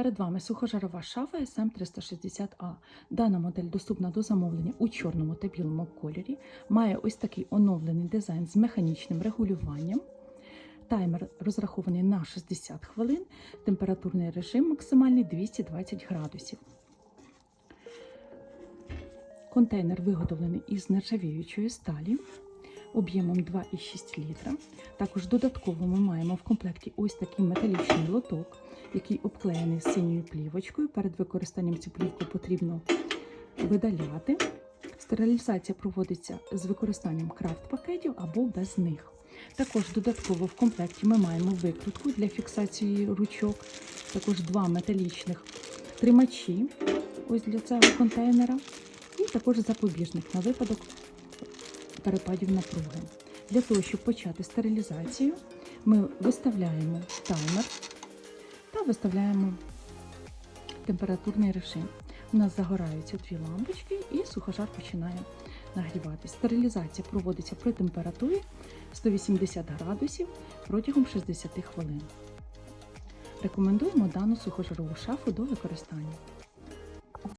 Перед вами сухожарова шафа SM360A. Дана модель доступна до замовлення у чорному та білому кольорі. Має ось такий оновлений дизайн з механічним регулюванням. Таймер розрахований на 60 хвилин, температурний режим максимальний 220 градусів. Контейнер виготовлений із нержавіючої сталі об'ємом 2,6 літра. Також додатково ми маємо в комплекті ось такий металічний лоток, який обклеєний синьою плівочкою. Перед використанням цю плівку потрібно видаляти. Стерилізація проводиться з використанням крафт-пакетів або без них. Також додатково в комплекті ми маємо викрутку для фіксації ручок, також два металічних тримачі ось для цього контейнера, і також запобіжник на випадок перепадів напруги. Для того, щоб почати стерилізацію, ми виставляємо таймер та виставляємо температурний режим. У нас загораються дві лампочки і сухожар починає нагріватися. Стерилізація проводиться при температурі 180 градусів протягом 60 хвилин. Рекомендуємо дану сухожарову шафу до використання.